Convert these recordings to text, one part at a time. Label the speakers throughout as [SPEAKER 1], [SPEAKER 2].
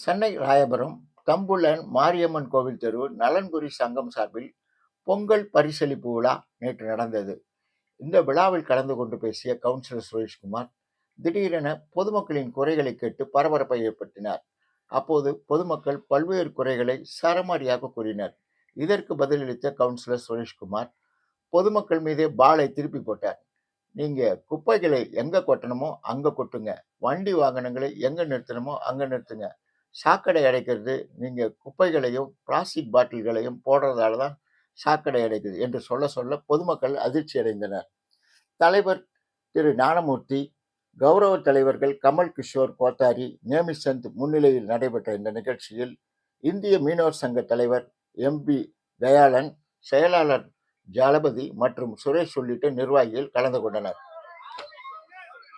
[SPEAKER 1] சென்னை ராயபுரம் தம்புள்ளன் மாரியம்மன் கோவில் தெரு நலன்குறி சங்கம் சார்பில் பொங்கல் பரிசளிப்பு விழா நேற்று நடந்தது. இந்த விழாவில் கலந்து கொண்டு பேசிய கவுன்சிலர் சுரேஷ்குமார் திடீரென பொதுமக்களின் குறைகளை கேட்டு பரபரப்பை ஏற்படுத்தினார். அப்போது பொதுமக்கள் பல்வேறு குறைகளை சரமாரியாக கூறினர். இதற்கு பதிலளித்த கவுன்சிலர் சுரேஷ்குமார் பொதுமக்கள் மீதே பாலை திருப்பி போட்டார். நீங்க குப்பைகளை எங்க கொட்டணுமோ அங்க கொட்டுங்க. வண்டி வாகனங்களை எங்க நிறுத்தணுமோ அங்க நிறுத்துங்க. சாக்கடை அடைக்கிறது நீங்கள் குப்பைகளையும் பிளாஸ்டிக் பாட்டில்களையும் போடுறதால தான் சாக்கடை அடைக்குது என்று சொல்ல சொல்ல பொதுமக்கள் அதிர்ச்சி அடைந்தனர். தலைவர் திரு ஞானமூர்த்தி கௌரவ தலைவர்கள் கமல் கிஷோர் கோத்தாரி நேமிசந்த் முன்னிலையில் நடைபெற்ற இந்த நிகழ்ச்சியில் இந்திய மீனவர் சங்க தலைவர் எம்பி தயாளன் செயலாளர் ஜலபதி மற்றும் சுரேஷ் உள்ளிட்ட நிர்வாகிகள் கலந்து கொண்டனர்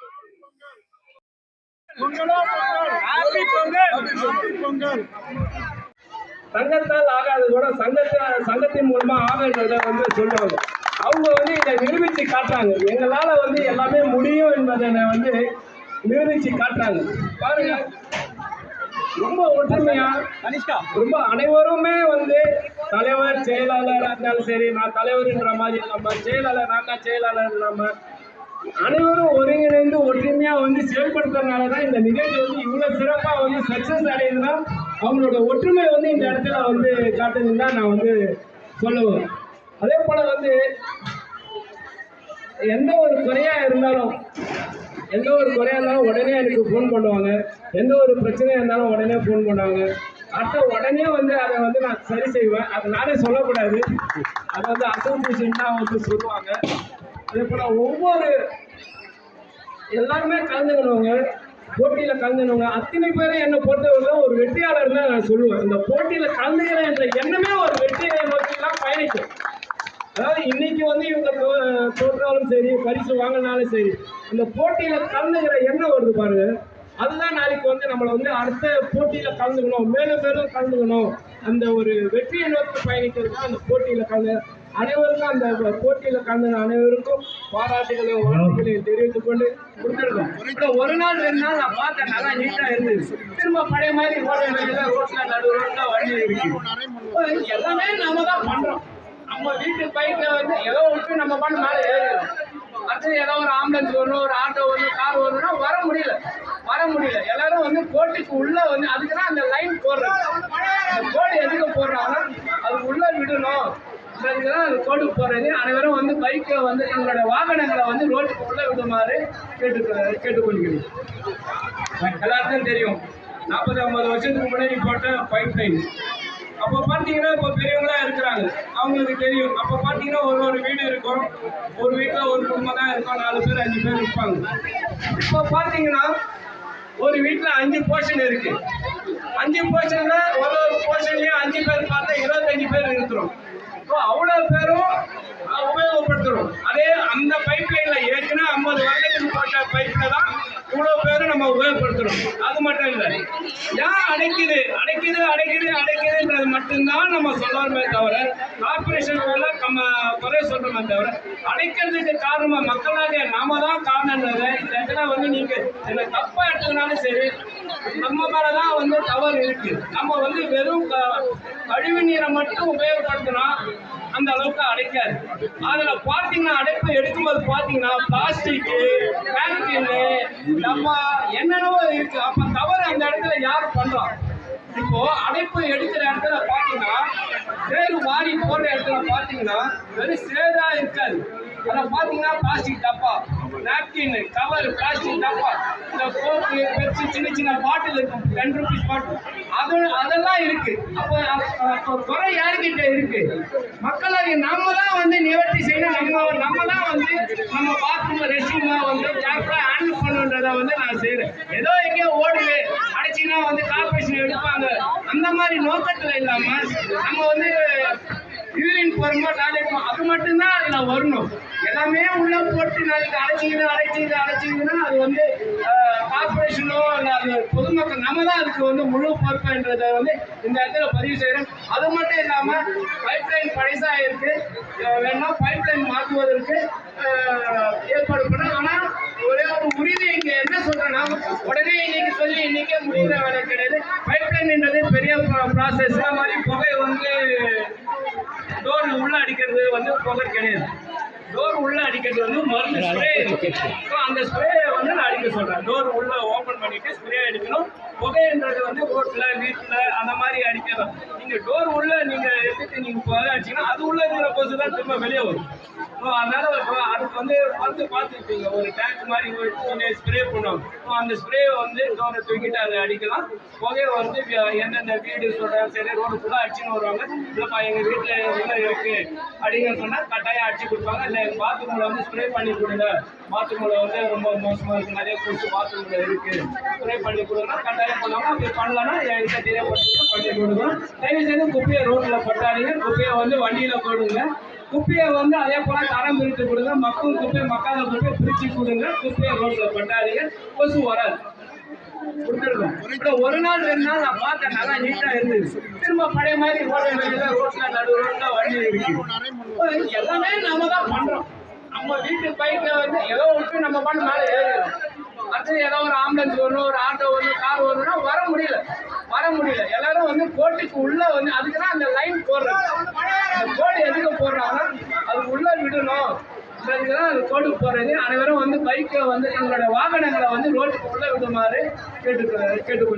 [SPEAKER 2] ஹாப்பி பொங்கல் சங்கத்தால் ஆகாது கூட சங்கத்தை சங்கத்தின் மூலமா ஆகுன்றத வந்து சொல்லுவாங்க. அவங்க வந்து இதை நிரூபிச்சு காட்டுறாங்க. எங்களால வந்து எல்லாமே முடியும் என்பதை வந்து நிரூபிச்சு காட்டுறாங்க. பாருங்க. ரொம்ப ஒற்றுமையா கனிஷ்கா ரொம்ப அனைவருமே வந்து தலைவர் செயலாளராக இருந்தாலும் சரி நான் தலைவர்ன்ற மாதிரி நம்ம செயலாளர் நான் தான் செயலாளர் நம்ம அனைவரும் ஒருங்கிணைந்து ஒற்றுமையாக வந்து செயல்படுத்துறதுனால தான் இந்த நிகழ்ச்சி வந்து இவ்வளோ சிறப்பாக வந்து சக்ஸஸ் அடையுதுன்னா அவங்களோட ஒற்றுமை வந்து இந்த இடத்துல வந்து காட்டுதுன்னு தான் நான் வந்து சொல்லுவேன். அதே போல் வந்து எந்த ஒரு குறையாக இருந்தாலும் எந்த ஒரு குறையாக இருந்தாலும் உடனே எனக்கு ஃபோன் பண்ணுவாங்க. எந்த ஒரு பிரச்சனையாக இருந்தாலும் உடனே ஃபோன் பண்ணுவாங்க. அடுத்த உடனே வந்து அதை வந்து நான் சரி செய்வேன். அது நானே சொல்லக்கூடாது. அதை வந்து அசோசியேஷன் தான் வந்து சொல்லுவாங்க. அதே போல ஒவ்வொரு எல்லாருமே கலந்துக்கணுங்க. போட்டியில் கலந்துக்கணுங்க. அத்தனை பேரும் என்னை பொறுத்தவரைக்கும் ஒரு வெற்றியாளர் தான் நான் சொல்லுவேன். இந்த போட்டியில் கலந்துக்கிறேன் என்ற எண்ணமே ஒரு வெற்றியை நோக்கி தான் பயணிக்கும். அதாவது இன்னைக்கு வந்து இவங்க தோற்றாலும் சரி பரிசு வாங்கினாலும் சரி இந்த போட்டியில் கலந்துக்கிற எண்ணம் வருது பாருங்க. அதுதான் நாளைக்கு வந்து நம்மளை வந்து அடுத்த போட்டியில் கலந்துக்கணும். மேலும் மேலும் கலந்துக்கணும். அந்த ஒரு வெற்றியை நோக்கி பயணிக்கிறது தான் அந்த போட்டியில் கலந்து அனைவருக்கும் அந்த போட்டியில கலந்து அனைவருக்கும் பாராட்டுகளையும் வாழ்த்துக்களையும் தெரிவித்துக் கொண்டு கொடுத்துருக்கோம் இப்போ ஒரு நாள் ரெண்டு நாள் நான் பார்த்தேன். நல்லா நீட்டா இருந்தது. திரும்ப பழைய மாதிரி ரோட்ல ரோட்ல நடு ரோட்ல வண்டி இருக்கு. எல்லாமே நம்ம தான் பண்றோம். நம்ம வீட்டு பைக்ல வந்து ஏதோ விட்டு நம்ம பண்ண மேலே ஏறிடும். அடுத்து ஏதோ ஒரு ஆம்புலன்ஸ் வரணும் ஒரு ஆட்டோ வரணும் கார் வரணும்னா வர முடியல. வர முடியல. எல்லாரும் வந்து கோட்டுக்கு உள்ள வந்து அதுக்கு தான் அந்த லைன் போடுறோம் அந்த கோடு எதுக்கு போடுறாங்கன்னா அதுக்கு உள்ள விடணும். அதுக்கு தான் அனைவரும் வந்து பைக்கை வந்து தங்களோட வாகனங்களை வந்து ரோட்டுக்கு உள்ள விடுமாறு கேட்டு கேட்டுக்கொள்கிறேன். எல்லாருக்கும் தெரியும். நாற்பது ஐம்பது வருஷத்துக்கு முன்னாடி போட்ட பைப் லைன் அப்போ பார்த்தீங்கன்னா இப்போ பெரியவங்களா இருக்கிறாங்க. அவங்களுக்கு தெரியும். அப்போ பார்த்தீங்கன்னா ஒரு ஒரு வீடு இருக்கும். ஒரு வீட்டில் ஒரு குடும்பம் தான் இருக்கும். நாலு பேர் அஞ்சு பேர் இருப்பாங்க. இப்போ பார்த்தீங்கன்னா ஒரு வீட்டில் அஞ்சு போர்ஷன் இருக்கு. அஞ்சு போர்ஷன்ல ஒரு ஒரு போர்ஷன்லேயும் அஞ்சு பேர் பார்த்தா இருபத்தஞ்சு பேர் இருக்கிறோம். அவ்வளவு அவ்வளோ பேரும் உபயோகப்படுத்தணும். அதே அந்த பைப் லைன்ல ஏற்கனவே ஐம்பது வருடத்துக்கு போட்ட பைப்ல தான் இவ்வளோ பேரும் நம்ம உபயோகப்படுத்தணும். அது மட்டும் இல்லை. ஏன் அடைக்குது? அடைக்குது அடைக்குது அடைக்குதுன்றது மட்டும்தான் நம்ம சொல்லணுமே தவிர கார்பரேஷன் நம்ம குறை சொல்றோமே தவிர அடைக்கிறதுக்கு காரணமா மக்களாக நாம தான் காரணன்றத நீங்க என்ன தப்பா எடுத்துக்கினாலும் சரி நம்ம மேலதான் வந்து தவறு இருக்கு. நம்ம வந்து வெறும் க- கழிவு நீரை மட்டும் உபயோகப்படுத்தினா அந்த அளவுக்கு அடைக்காது. அதுல பாத்தீங்கன்னா அடைப்பு எடுக்கும்போது பாத்தீங்கன்னா பிளாஸ்டிக் பேங்கின்னு நம்ம என்னென்னவோ இருக்கு. அப்ப தவறு அந்த இடத்துல யார் பண்றோம் இப்போ அடைப்பு எடுக்கிற இடத்துல பாத்தீங்கன்னா சேரு வாரி போடுற இடத்துல பாத்தீங்கன்னா வெறும் சேரா இருக்காது. அதில் பார்த்தீங்கன்னா பிளாஸ்டிக் டப்பா நாப்கின் கவர் பிளாஸ்டிக் டப்பா இந்த கோப்பு பெப்சி சின்ன சின்ன பாட்டில் இருக்கும் டென் ருபீஸ் பாட்டில் அது அதெல்லாம் இருக்கு. அப்போ குறை யாருக்கிட்ட இருக்கு? மக்களாக நம்ம தான் வந்து நிவர்த்தி செய்யணும். நம்ம நம்ம தான் வந்து நம்ம பாத்ரூம் ரெஸ்ட் வந்து கேர்ஃபுல்லாக ஹேண்டில் பண்ணுன்றதை வந்து நான் செய்கிறேன் ஏதோ எங்கேயோ ஓடுது. அடைச்சிங்கன்னா வந்து கார்பரேஷன் எடுப்பாங்க. அந்த மாதிரி நோக்கத்தில் இல்லாமல் நம்ம வந்து யூரின் போகிறோமோ டாய்லெட் அது மட்டும்தான் அதில் வரணும். எல்லாமே உள்ள போட்டு நாளைக்கு அடைச்சிக்கிது அடைச்சிக்கிது அடைச்சிக்கிதுன்னா அது வந்து கார்பரேஷனோ இல்லை அது பொதுமக்கள் நம்ம தான் அதுக்கு வந்து முழு பொறுப்புன்றதை வந்து இந்த இடத்துல பதிவு செய்கிறோம் அது மட்டும் இல்லாமல் பைப் லைன் பழசாக இருக்கு. வேணா பைப் லைன் மாற்றுவதற்கு ஏற்பாடு பண்ண ஆனால் ஒரே ஒரு உறுதி இங்கே என்ன சொல்கிறேன்னா உடனே இன்னைக்கு சொல்லி இன்னைக்கே முடிகிற வேலை கிடையாது. பைப் லைன்ன்றது பெரிய ப்ராசஸ் மாதிரி புகை வந்து டோர் உள்ள அடிக்கிறது வந்து புகை கிடையாது. டோர் உள்ள அடிக்கிறது வந்து மருந்து ஸ்ப்ரே இருக்கு ஸோ அந்த ஸ்ப்ரே வந்து நான் அடிக்க சொல்றேன். டோர் உள்ள ஓபன் பண்ணிட்டு ஸ்ப்ரே அடிக்கணும் புகைன்றது வந்து ரோட்ல வீட்டுல அந்த மாதிரி அடிக்கலாம் நீங்க டோர் உள்ள நீங்க எடுத்துட்டு நீங்க புகை அடிச்சீங்கன்னா அது உள்ள இருக்கிற கொசு தான் திரும்ப வெளியே வரும். அதனால இப்போ அதுக்கு வந்து பார்த்து பார்த்துருப்பீங்க. ஒரு டேங்க் மாதிரி ஒரு ஸ்ப்ரே பண்ணுவாங்க. அந்த ஸ்ப்ரே வந்து டோரை தூக்கிட்டு அதை அடிக்கலாம். புகையை வந்து எந்தெந்த வீடு சொல்கிறாங்க சரி ரோடு ஃபுல்லாக அடிச்சுன்னு வருவாங்க. இல்லைப்பா எங்கள் வீட்டில் உள்ள இருக்குது அப்படின்னு சொன்னால் கட்டாயம் அடிச்சு கொடுப்பாங்க. இல்லை எங்கள் பாத்ரூமில் வந்து ஸ்ப்ரே பண்ணி கொடுங்க. பாத்ரூமில் வந்து ரொம்ப மோசமாக இருக்குது நிறைய கொசு பாத்ரூமில் இருக்குது ஸ்ப்ரே பண்ணி கொடுங்கன்னா கட்டாயம் பண்ணாமல் அப்படி பண்ணலன்னா என் தெரியப்பட்டு பண்ணி கொடுங்க தயவு செய்து குப்பையை ரோட்டில் கொட்டாதீங்க குப்பையை வந்து வண்டியில் போடுங்க. குப்பையை வந்து அதே போல தரம் பிரித்து கொடுங்க. மக்கும் குப்பை மக்காத குப்பையை பிரிச்சு கொடுங்க. குப்பையை ரோட்ல கொட்டாதீங்க கொசு வராது. கொடுத்துருக்கோம் இப்போ ஒரு நாள் ரெண்டு நாள் நான் பார்த்தேன். நல்லா நீட்டா இருந்துச்சு திரும்ப பழைய மாதிரி ரோடு வெளியில ரோட்ல நடு ரோட்ல வண்டி இருக்கு. எல்லாமே நாம தான் பண்றோம். நம்ம வீட்டு பைக்கை வந்து ஏதோ விட்டு நம்ம பண்ண மேலே ஏறிடும் அடுத்து ஏதோ ஒரு ஆம்புலன்ஸ் வரணும் ஒரு ஆட்டோ வரணும் கார் வரணும்னா வர முடியல. வர முடியல. எல்லாரும் வந்து கோட்டுக்கு உள்ள வந்து அதுக்கு தான் அந்த லைன் போடுறது அந்த கோடு எதுக்கு போடுறாங்கன்னா அதுக்கு உள்ள விடணும். அதுக்குதான் அது கோட்டுக்கு போடுறது. அனைவரும் வந்து பைக்கை வந்து தங்களோட வாகனங்களை வந்து ரோட்டுக்கு உள்ள விடுமாறு கேட்டு கேட்டுக்கொண்டு